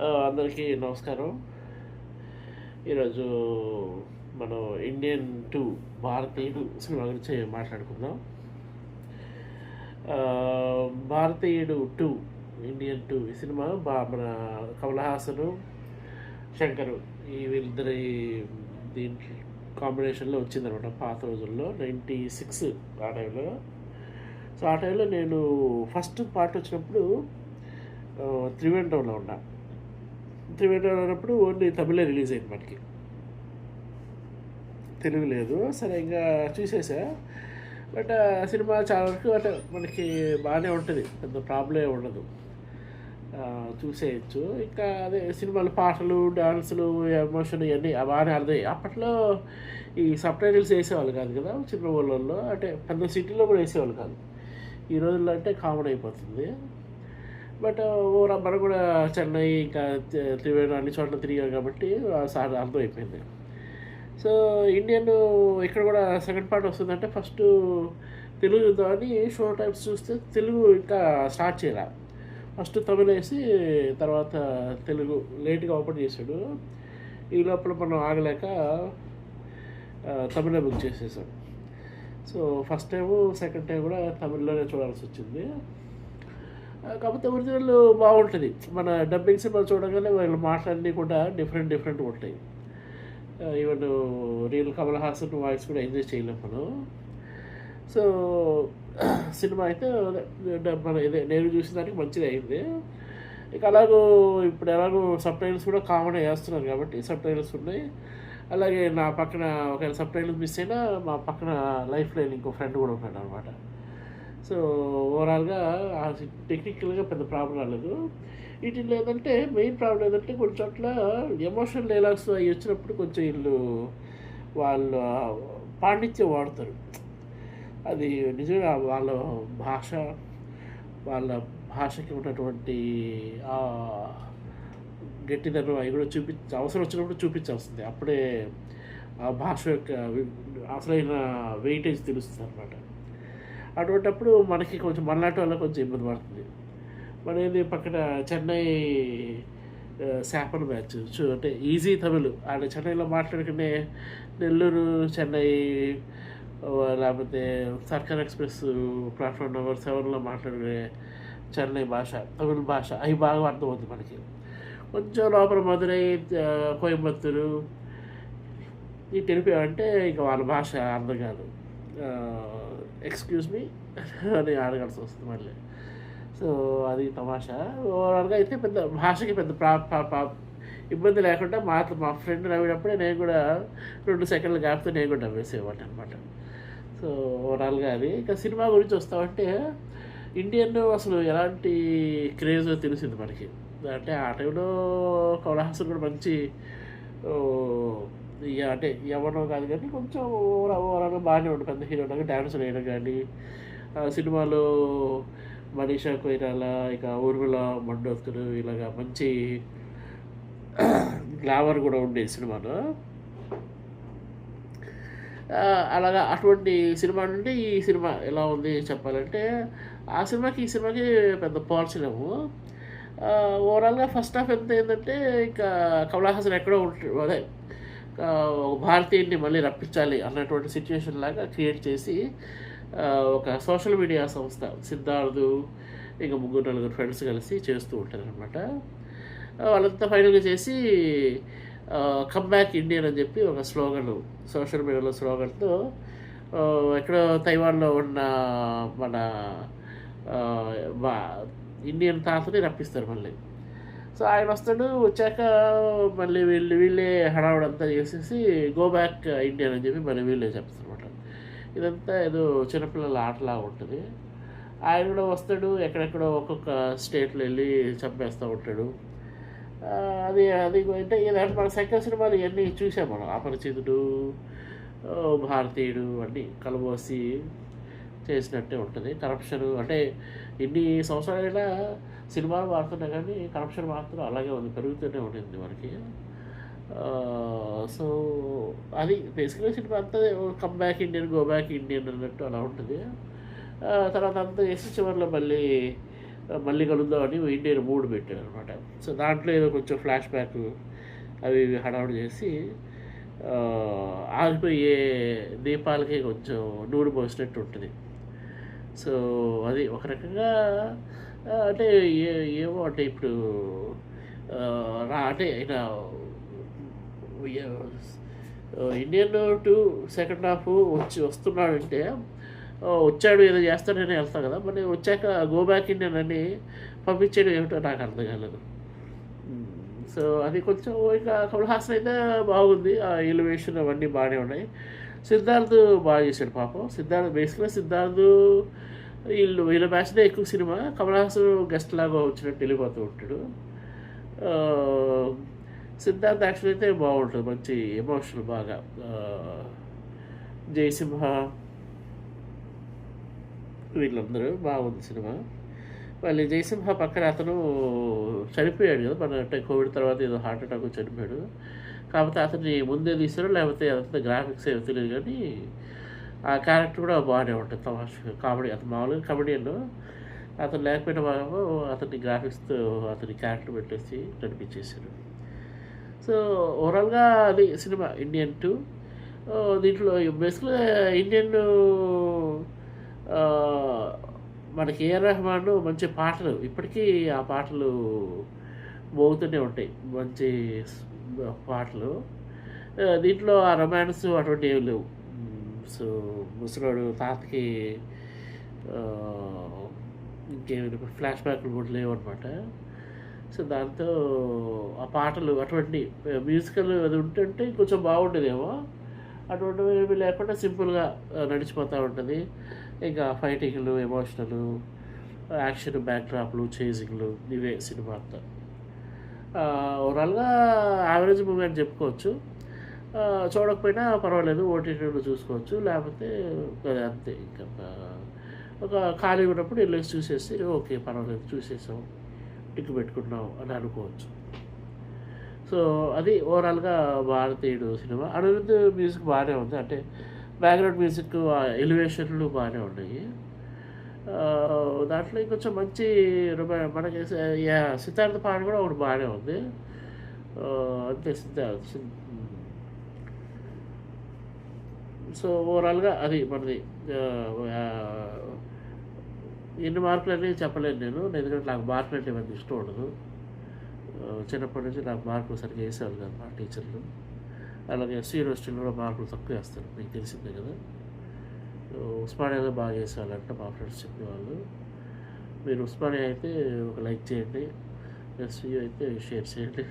అందరికీ నమస్కారం. ఈరోజు మనం ఇండియన్ టూ భారతీయుడు సినిమా గురించి మాట్లాడుకుందాం. భారతీయుడు టూ ఇండియన్ టూ ఈ సినిమా బా మన కమల్ హాసన్ శంకర్ ఈ వీళ్ళిద్దరి దీంట్లో కాంబినేషన్లో వచ్చిందనమాట పాత రోజుల్లో నైంటీ సిక్స్ ఆ టైంలో. సో ఆ టైంలో నేను ఫస్ట్ పార్ట్ వచ్చినప్పుడు ఆ, త్రివేంద్రంలో ఉన్నా. త్రివేంద్రం అన్నప్పుడు ఓన్లీ తమిళే రిలీజ్ అయింది మనకి. తెలుగు లేదు సరే ఇంకా చూసేసా. బట్ ఆ సినిమా చాలా వరకు అంటే మనకి బాగానే ఉంటుంది పెద్ద ప్రాబ్లం ఉండదు. చూసేయచ్చు. ఇంకా అదే సినిమాలు పాటలు డాన్సులు ఎమోషన్ ఇవన్నీ బాగానే అర్థం అప్పట్లో ఈ సబ్ టైటిల్స్ వేసేవాళ్ళు కాదు కదా చిన్న ఊళ్ళల్లో. అంటే పెద్ద సిటీలో కూడా వేసేవాళ్ళు కాదు. ఈ రోజుల్లో అంటే కామన్ అయిపోతుంది. బట్ ఓవరా మనం కూడా చెన్నై ఇంకా త్రివేణి అన్ని చోట్ల తిరిగాం కాబట్టి సార్ అర్థమైపోయింది సో ఇండియన్ ఇక్కడ కూడా సెకండ్ పార్ట్ వస్తుందంటే ఫస్ట్ తెలుగు చూద్దామని షో టైప్స్ చూస్తే తెలుగు ఇంకా స్టార్ట్ చేయరా ఫస్ట్ తమిళ వేసి తర్వాత తెలుగు లేట్గా ఓపెన్ చేశాడు. ఈ లోపల మనం ఆగలేక తమిళ బుక్ చేసేసాం. So first time second time కూడా తమిళ్ళోనే చూడాల్సి వచ్చింది. కాకపోతే ఒరిజినల్ బాగుంటుంది. మన డబ్బింగ్ మనం చూడగానే వాళ్ళ మాటలన్నీ కూడా డిఫరెంట్ డిఫరెంట్ ఉంటాయి. Even real Kamal Haasan voice కూడా ఎంజాయ్ చేయలేము మనం. సో సినిమా అయితే మన ఇదే నేను చూసిన దానికి మంచిది అయింది. ఇక అలాగూ ఇప్పుడు ఎలాగో సబ్ టైటిల్స్ కూడా కామన్ వేస్తున్నారు కాబట్టి సబ్ టైటిల్స్ ఉన్నాయి. అలాగే నా పక్కన ఒకవేళ సబ్ టైటిల్స్ మిస్ అయినా మా పక్కన లైఫ్ లైన్ ఇంకో ఫ్రెండ్ కూడా ఉన్నాడు అనమాట సో ఓవరాల్గా టెక్నికల్గా పెద్ద ప్రాబ్లం రాలేదు. వీటిలో ఏంటంటే మెయిన్ ప్రాబ్లం ఏంటంటే కొన్ని చోట్ల ఎమోషనల్ డైలాగ్స్ అవి వచ్చినప్పుడు కొంచెం వీళ్ళు వాళ్ళు పాండిత్యం వాడతారు. అది నిజంగా వాళ్ళ భాష వాళ్ళ భాషకి ఉన్నటువంటి గట్టిదనం అవి కూడా చూపి అవసరం వచ్చినప్పుడు చూపించాల్సింది. అప్పుడే ఆ భాష యొక్క అసలైన వెయిటేజ్ తెలుస్తుంది అనమాట అటువంటప్పుడు మనకి కొంచెం మనలాంటి వాళ్ళకి కొంచెం ఇబ్బంది పడుతుంది. మన ఏంది పక్కన చెన్నై శాపన మ్యాచ్. చూ అంటే ఈజీ తమిళ్. ఆడ చెన్నైలో మాట్లాడుకునే నెల్లూరు చెన్నై లేకపోతే సర్కార్ ఎక్స్ప్రెస్ ప్లాట్ఫామ్ నెంబర్ సెవెన్లో మాట్లాడుకునే చెన్నై భాష తమిళ భాష అవి బాగా అర్థమవుతుంది మనకి. కొంచెం లోపల మధురై కోయంబత్తూరు ఈ తెలిపామంటే ఇంకా వాళ్ళ భాష అర్థం కాదు. ఎక్స్క్యూజ్ మీ అని అడగాల్సి వస్తుంది మళ్ళీ. సో అది తమాషా. ఓవరాల్గా అయితే పెద్ద భాషకి పెద్ద ప్రా ఇబ్బంది లేకుండా మా మా ఫ్రెండ్ నవ్వినప్పుడే నేను కూడా రెండు సెకండ్ల గ్యాప్తో నేను కూడా నవ్వేసేవాడిని అనమాట సో ఓవరాల్గా అది. ఇంకా సినిమా గురించి వస్తామంటే ఇండియన్ అసలు ఎలాంటి క్రేజ్ తెలిసింది మనకి. అంటే ఆ టైంలో కమలహాసన్ కూడా మంచి అంటే ఎవరో కాదు కానీ కొంచెం ఓవరా ఓవరాల్గా బాగానే ఉంటుంది. పెద్ద హీరో డ్యాన్స్ వేయడం కానీ సినిమాలో మనీషా కొయిరాల ఇక ఊర్మిళ మండోత్తులు ఇలాగా మంచి గ్లామర్ కూడా ఉండే సినిమాలో. అలాగా అటువంటి సినిమా నుండి ఈ సినిమా ఎలా ఉంది చెప్పాలంటే ఆ సినిమాకి ఈ సినిమాకి పెద్ద పోల్చలేము ఓవరాల్గా ఫస్ట్ హాఫ్ ఎంత ఏంటంటే ఇంకా కమలాహాసన్ ఎక్కడో ఉంటాడు అదే ఒక భారతీయుడిని మళ్ళీ రప్పించాలి అన్నటువంటి సిచ్యువేషన్ లాగా క్రియేట్ చేసి ఒక సోషల్ మీడియా సంస్థ సిద్ధార్థు ఇంకా ముగ్గురు నలుగురు ఫ్రెండ్స్ కలిసి చేస్తూ ఉంటారు అనమాట వాళ్ళంతా ఫైనల్గా చేసి కమ్బ్యాక్ ఇండియన్ అని చెప్పి ఒక స్లోగన్ సోషల్ మీడియాలో స్లోగన్తో ఎక్కడో తైవాన్లో ఉన్న మన ఇండియన్ తాతని రప్పిస్తారు మళ్ళీ. సో ఆయన వస్తాడు వచ్చాక మళ్ళీ వీళ్ళు వీళ్ళే హడావుడంతా చేసేసి గో బ్యాక్ ఇండియన్ అని చెప్పి మరి వీళ్ళే చెప్తారనమాట ఇదంతా ఏదో చిన్నపిల్లల ఆటలా ఉంటుంది. ఆయన కూడా వస్తాడు ఎక్కడెక్కడో ఒక్కొక్క స్టేట్లో వెళ్ళి చంపేస్తూ ఉంటాడు. అది అది అంటే ఇలాంటి మన సెకండ్ సినిమాలు ఇవన్నీ చూసాం మనం. అపరిచితుడు భారతీయుడు అన్నీ కలబోసి చేసినట్టే ఉంటుంది. కరప్షన్ అంటే ఇన్ని సంవత్సరాలైనా సినిమాలు మారుతున్నా కానీ కరప్షన్ మాత్రం అలాగే ఉంది పెరుగుతూనే ఉంటుంది మనకి. సో అది బేసిక్గా సినిమా అంతా come back Indian go back Indian అన్నట్టు అలా ఉంటుంది. తర్వాత అంతా చేసి చివరిలో మళ్ళీ మళ్ళీ కలుద్దామని ఇండియన్ మూడు పెట్టారు అనమాట సో దాంట్లో ఏదో కొంచెం ఫ్లాష్ బ్యాక్ అవి ఇవి హడావుడు చేసి ఆగిపోయే దీపాలకి కొంచెం నూనె పోసినట్టు ఉంటుంది. సో అది ఒక రకంగా అంటే ఏ ఏమో అంటే ఇప్పుడు రా అంటే ఆయన ఇండియన్ టు సెకండ్ హాఫ్ వచ్చి వస్తున్నాడంటే వచ్చాడు ఏదో చేస్తాడని వెళ్తాను కదా మరి వచ్చాక గో బ్యాక్ ఇండియన్ అని పంపించేయడం ఏమిటో నాకు అర్థం కాలేదు. సో అది కొంచెం ఇంకా కమల్ హాసన్ అయితే బాగుంది ఆ ఎలివేషన్ అవన్నీ బాగానే ఉన్నాయి. సిద్ధార్థ్ బాగా చేశాడు పాపం. సిద్ధార్థ్ బేసిక్గా సిద్ధార్థ్ వీళ్ళు వీళ్ళ మ్యాచ్నే ఎక్కువ సినిమా. కమల్ హాసన్ గెస్ట్ లాగా వచ్చినట్టు వెళ్ళిపోతూ ఉంటాడు. సిద్ధార్థ సిద్ధార్థ్ యాక్షన్ అయితే బాగుంటుంది. మంచి ఎమోషనల్ బాగా. జయసింహ వీళ్ళందరూ బాగుంది సినిమా. మళ్ళీ జయసింహ పక్కన అతను చనిపోయాడు కదా. మన అంటే కోవిడ్ తర్వాత ఏదో హార్ట్ అటాక్ చనిపోయాడు. కాకపోతే అతన్ని ముందే తీసారు లేకపోతే అతని గ్రాఫిక్స్ ఏమో తెలియదు కానీ ఆ క్యారెక్టర్ కూడా బాగానే ఉంటుంది తమాష కామెడీ అతను మామూలుగా కమెడియన్ అతను లేకపోయినా భాగము అతని గ్రాఫిక్స్తో అతని క్యారెక్టర్ పెట్టేసి నడిపించేసారు సో ఓవరాల్గా అది సినిమా ఇండియన్ టూ దీంట్లో బేసిక్గా ఇండియన్ మనకి ఏఆర్ రెహమాన్ మంచి పాటలు ఇప్పటికీ ఆ పాటలు మోగుతూనే ఉంటాయి. మంచి పాటలు. దీంట్లో ఆ రొమాన్స్ అటువంటి ఏమి లేవు. సో ముసలాడు తాతకి ఇంకేమైనా ఇంకేమి ఫ్లాష్ బ్యాక్లు కూడా లేవు అనమాట సో దాంతో ఆ పాటలు అటువంటి మ్యూజికల్ అది ఉంటుంటే కొంచెం బాగుండేదేమో. అటువంటివి ఏమీ లేకుండా సింపుల్గా నడిచిపోతూ ఉంటుంది. ఇంకా ఫైటింగ్లు ఎమోషనల్ యాక్షన్ బ్యాక్డ్రాప్లు చేజింగ్లు ఇవే సినిమా అంతా ఓవరాల్గా యావరేజ్ మూవీ అని చెప్పుకోవచ్చు. చూడకపోయినా పర్వాలేదు ఓటీటీలో చూసుకోవచ్చు. లేకపోతే అంతే ఇంకా. ఒక ఖాళీ ఉన్నప్పుడు వెళ్ళేసి చూసేసి ఓకే పర్వాలేదు చూసేసాం టిక్ పెట్టుకున్నాం అని అనుకోవచ్చు. సో అది ఓవరాల్గా భారతీయుడు సినిమా. అనిరుద్ధ్ మ్యూజిక్ బాగానే ఉంది. అంటే బ్యాక్గ్రౌండ్ మ్యూజిక్ ఎలివేషన్లు బాగానే ఉన్నాయి. దాంట్లో ఇంకొంచెం మంచి మనకి సిద్ధార్థ పాట కూడా ఒకటి బాగానే ఉంది. అంతే సిద్ధార్థ్ సో ఓవరాల్గా అది మనది. ఎన్ని మార్కులు అనేవి చెప్పలేను నేను. ఎందుకంటే నాకు మార్కులు అంటే ఏమైనా ఇష్టం ఉండదు. చిన్నప్పటి నుంచి నాకు మార్కులు సరిగ్గా వేసేవాళ్ళు కదా మా టీచర్లు. అలాగే ఎస్సీ యూనివర్సిటీలో కూడా మార్కులు తక్కువ వేస్తారు. మీకు తెలిసిందే కదా. ఉస్మానియాలో బాగా చేసేవాళ్ళంట మా ఫ్రెండ్స్ చెప్పేవాళ్ళు మీరు ఉస్మానియా అయితే ఒక లైక్ చేయండి. ఎస్సీ అయితే షేర్ చేయండి.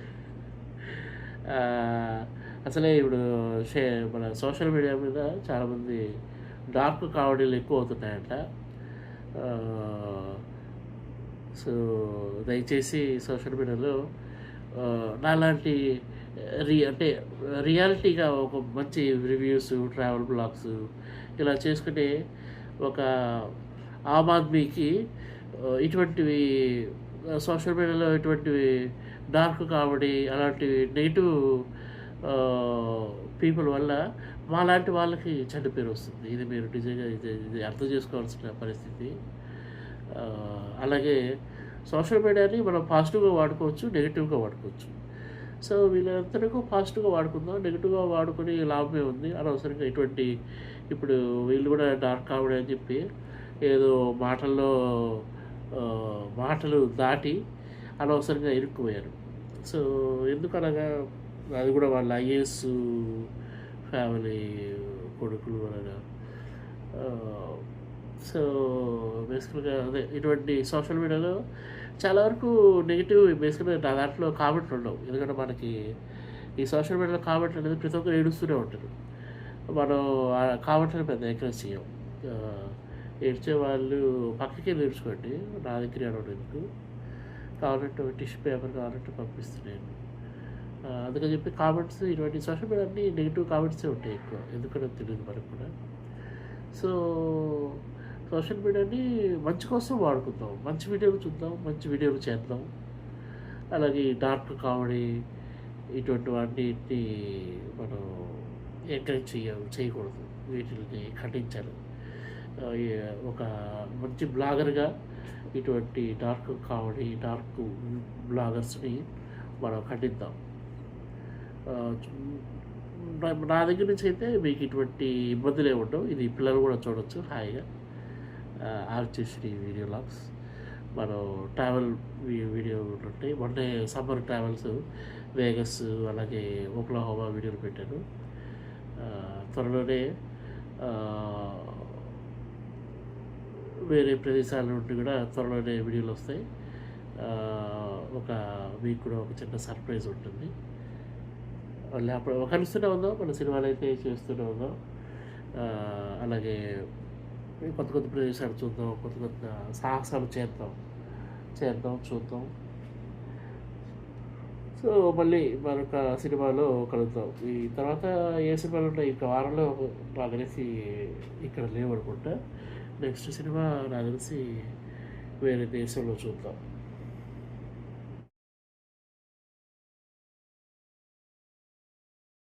అసలే ఇప్పుడు షే మన సోషల్ మీడియా మీద చాలామంది డార్క్ కామెడీలు ఎక్కువ అవుతున్నాయంట. సో దయచేసి సోషల్ మీడియాలో నాలాంటి రి అంటే రియాలిటీగా ఒక మంచి రివ్యూస్ ట్రావెల్ బ్లాగ్స్ ఇలా చేసుకునే ఒక ఆమ్ ఆద్మీకి ఇటువంటివి సోషల్ మీడియాలో ఇటువంటివి డార్క్ కామెడీ అలాంటివి నెగిటివ్ పీపుల్ వల్ల మాలాంటి వాళ్ళకి చెడ్డ పేరు వస్తుంది. ఇది మీరు నిజంగా ఇది అర్థం చేసుకోవాల్సిన పరిస్థితి. అలాగే సోషల్ మీడియాని మనం పాజిటివ్గా వాడుకోవచ్చు నెగిటివ్గా వాడుకోవచ్చు. సో వీళ్ళందరికీ పాజిటివ్గా వాడుకుందాం నెగిటివ్గా వాడుకుని లాభమే ఉంది అనవసరంగా ఇటువంటి ఇప్పుడు వీళ్ళు కూడా డార్క్ కామెడీ అని చెప్పి ఏదో మాటల్లో మాటలు దాటి అనవసరంగా ఇరుక్కుపోయారు. సో ఎందుకనగా అది కూడా వాళ్ళ ఐఏఎస్ ఫ్యామిలీ కొడుకులు అనగా సో బేసికల్గా అదే ఇటువంటి సోషల్ మీడియాలో చాలా వరకు నెగిటివ్ బేసిక్గా నా దాంట్లో కామెంట్లు ఉండవు. ఎందుకంటే మనకి ఈ సోషల్ మీడియాలో కామెంట్లు అనేది ప్రతి ఒక్కరు ఏడుస్తూనే ఉంటారు. మనం కావట్లేదు పెద్ద ఎంకరేజ్ చేయం ఏడ్చే వాళ్ళు పక్కకి నేర్చుకోండి నా దగ్గర అనడం ఎందుకు? కావాలంటే టిష్యూ పేపర్ కావాలంటే పంపిస్తున్నాను. అందుకని చెప్పి కామెంట్స్ ఇటువంటి సోషల్ మీడియా అన్ని నెగిటివ్ కామెంట్సే ఉంటాయి ఎక్కువ. ఎందుకంటే తెలియదు మనకు కూడా. సో సోషల్ మీడియాని మంచి కోసం వాడుకుందాం. మంచి వీడియోలు చూద్దాం. మంచి వీడియోలు చేద్దాం. అలాగే డార్క్ కామెడీ ఇటువంటి వాటిని మనం ఎంకరేజ్ చేయ చేయకూడదు. వీటిని ఖండించాలి. ఒక మంచి బ్లాగర్గా ఇటువంటి డార్క్ కామెడీ డార్క్ బ్లాగర్స్ని మనం ఖండిద్దాం. నా- దగ్గర నుంచి అయితే మీకు ఇటువంటి ఇబ్బందులు ఉండవు. ఇది పిల్లలు కూడా చూడొచ్చు హాయిగా. ఆర్చేసి వీడియో లాగ్స్. మనం ట్రావెల్ వీడియో ఉంటాయి మొన్నే సమ్మర్ ట్రావెల్స్ వేగస్ అలాగే ఓక్లహోమా వీడియోలు పెట్టాను. త్వరలోనే వేరే ప్రదేశాల నుండి కూడా త్వరలోనే వీడియోలు వస్తాయి. ఒక మీకు కూడా ఒక చిన్న సర్ప్రైజ్ ఉంటుంది. మళ్ళీ అప్పుడు కలుస్తూనే ఉందాం మన సినిమాలు అయితే చేస్తూనే ఉందాం అలాగే కొత్త కొత్త ప్రదేశాలు చూద్దాం కొత్త కొత్త సాహసాలు చేద్దాం చేద్దాం చూద్దాం. సో మళ్ళీ మరొక సినిమాలో కలుద్దాం. ఈ తర్వాత ఏ సినిమాలు ఉంటాయి? ఇంకా వారంలో నాకు తెలిసి ఇక్కడ లేవు అనుకుంటా నెక్స్ట్ సినిమా నాకు తెలిసి వేరే దేశంలో చూద్దాం.